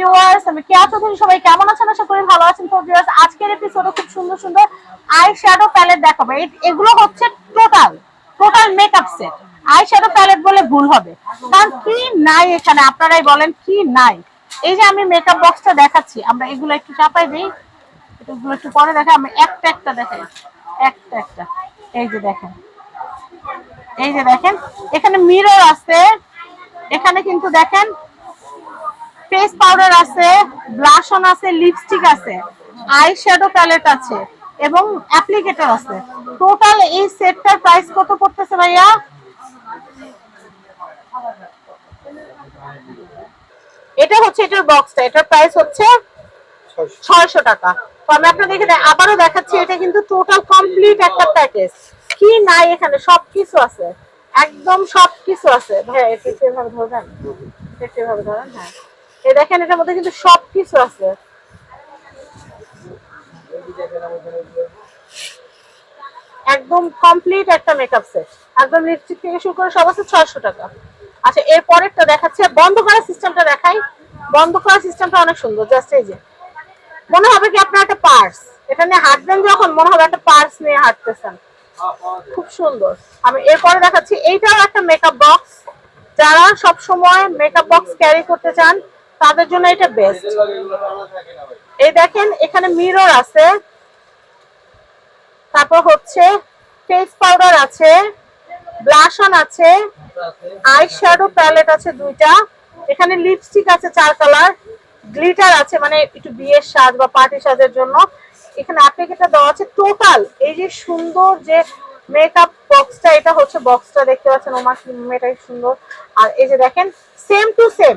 Viewers আমি কেয়া চৌধুরী সবাই কেমন আছেন? আশা করি ভালো আছেন। ভিউয়ার্স আজকের খুব সুন্দর সুন্দর আই শ্যাডো প্যালেট দেখাবো। এগুলো হচ্ছে total total makeup set eye shadow palette বলে ভুল হবে। কারণ কি নাই এখানে? আপনারাই বলেন কি নাই? এই যে আমি মেকআপ বক্সটা দেখাচ্ছি, আমরা এগুলো একটু চাপাই দিই। এগুলো একটু পরে দেখা আমি একটা একটা দেখাই। একটা একটা। এই যে দেখেন। এই যে দেখেন। এখানে মিরর আছে। এখানে কিন্তু দেখেন ফেস পাউডার আছে, ব্লাশন আছে, লিপস্টিক আছে, আই শ্যাডো প্যালেট আছে এবং অ্যাপ্লিকেটর আছে। টোটাল এই সেটটার প্রাইস কত পড়তেছে ভাইয়া? এটা হচ্ছে এটার বক্সটা এটার প্রাইস হচ্ছে ছয়শো টাকা। তো আমি আপনাদেরকে আবারও দেখাচ্ছি, এটা কিন্তু টোটাল কমপ্লিট একটা প্যাকেজ কি নাই এখানে, সবকিছু আছে। একদম সবকিছু আছে। ভাইয়া, এটা একটু এভাবে ধরবেন? এটা একটু এভাবে ধরেন? হ্যাঁ। এই দেখেন, এটার মধ্যে কিন্তু সবকিছু আছে। একদম কমপ্লিট একটা মেকআপ সেট একদম লিপস্টিক থেকে শুরু করে সব আছে ছয়শো টাকা। আচ্ছা এর পরেরটা দেখাচ্ছে। বন্ধ করার সিস্টেমটা দেখাই। বন্ধ করার সিস্টেমটা অনেক সুন্দর জাস্ট এই যে। মনে হবে কি আপনার একটা পার্স এটা নিয়ে হাঁটবেন যখন, মনে হবে একটা পার্স নিয়ে হাঁটতেছেন। খুব সুন্দর। আমি এরপরে দেখাচ্ছি, এইটাও একটা মেকআপ বক্স যারা সব সময় মেকআপ বক্স ক্যারি করতে চান তাদের জন্য এটা বেস্ট এই দেখেন, এখানে মিরর আছে। তারপর হচ্ছে ফেস পাউডার আছে ব্লাশন আছে আই শ্যাডো প্যালেট আছে দুইটা। এখানে লিপস্টিক আছে চার কালার গ্লিটার আছে মানে একটু বিয়ের সাজ বা পার্টি সাজের জন্য। এখানে অ্যাপ্লিকেটর দেওয়া আছে টোটাল এই যে সুন্দর যে মেকআপ বক্সটা এটা হচ্ছে বক্সটা দেখতে পাচ্ছেন ওমার মেয়েটা কি সুন্দর। আর এই যে দেখেন সেম টু সেম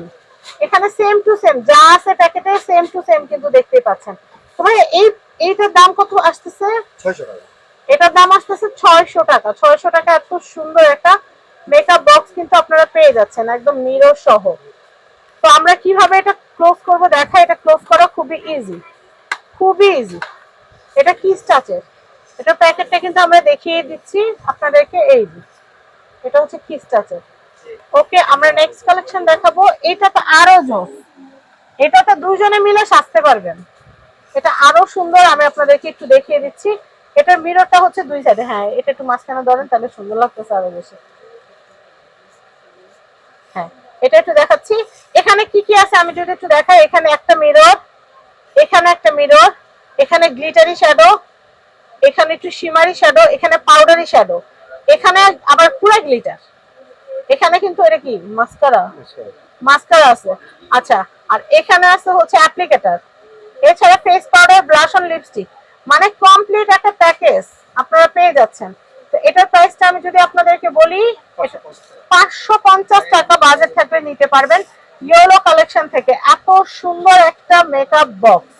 এখানে সেম টু সেম যা আছে প্যাকেটে সেম টু সেম কিন্তু দেখতে পাচ্ছেন। তো ভাই এই এইটার দাম কত আসতেছে? এটার দাম আসতেছে ছয়শো টাকা। ছয়শো টাকা এত সুন্দর একটা মেকআপ বক্স কিন্তু আপনারা পেয়ে যাচ্ছেন একদম মিরর সহ। তো আমরা কীভাবে এটা ক্লোজ করব? দেখা এটা ক্লোজ করা খুবই ইজি খুবই ইজি এটা কি স্টাচের এটা প্যাকেটটা কিন্তু আমরা দেখিয়ে দিচ্ছি আপনাদেরকে এই এটা হচ্ছে কি স্টাচের ওকে, আমরা নেক্সট কালেকশন দেখাবো। এটা তো আরও জোস। এটা তো দুজনে মিলে সাজতে পারবেন। এটা আরও সুন্দর, আমি আপনাদেরকে একটু দেখিয়ে দিচ্ছি। এটার মিররটা হচ্ছে দুই সাইডে হ্যাঁ এটা একটু মাঝখানে ধরেন, তাহলে সুন্দর লাগতেছে আরও বেশি। হ্যাঁ এটা একটু দেখাচ্ছি। এখানে কি কি আছে আমি যদি একটু দেখাই, এখানে একটা মিরর এখানে একটা মিরর এখানে গ্লিটারি শ্যাডো এখানে একটু শিমারি শ্যাডো এখানে পাউডারি শ্যাডো এখানে আবার পুরো গ্লিটার কিন্তু এটা কি? মাস্কারা মাস্কারা আছে। আচ্ছা আর এখানে আছে হচ্ছে অ্যাপ্লিকেটর এছাড়া face powder blush on lipstick মানে কমপ্লিট একটা প্যাকেজ আপনারা পেয়ে যাচ্ছেন। তো এটার প্রাইসটা আমি যদি আপনাদেরকে বলি পাঁচশো পঞ্চাশ টাকা বাজেট থাকলে নিতে পারবেন। ইয়েলো কালেকশন থেকে এত সুন্দর একটা মেকআপ বক্স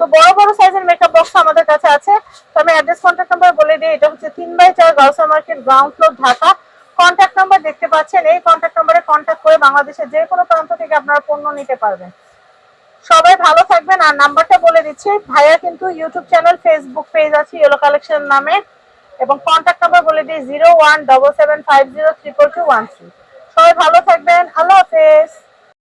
তো বড় বড় সাইজের মেকআপ বক্স আমাদের কাছে আছে। তো আমি অ্যাড্রেস কন্ট্যাক্ট নাম্বার বলে দিই। এটা হচ্ছে তিন বাই চার গার্লসা market ground floor Dhaka. Contact দেখতে পাচ্ছেন, এই কন্ট্যাক্ট নাম্বারে কন্ট্যাক্ট করে বাংলাদেশের যে কোনো প্রান্ত থেকে আপনারা পণ্য নিতে পারবেন। সবাই ভালো থাকবেন, আর নাম্বারটা বলে দিচ্ছি, ভাইয়া কিন্তু ইউটিউব চ্যানেল ফেসবুক পেজ আছে ইয়েলো কালেকশন নামে, এবং কন্ট্যাক্ট নাম্বার বলে দিই zero one double seven five zero triple two one three সবাই ভালো থাকবেন, আল্লাহ হাফেজ।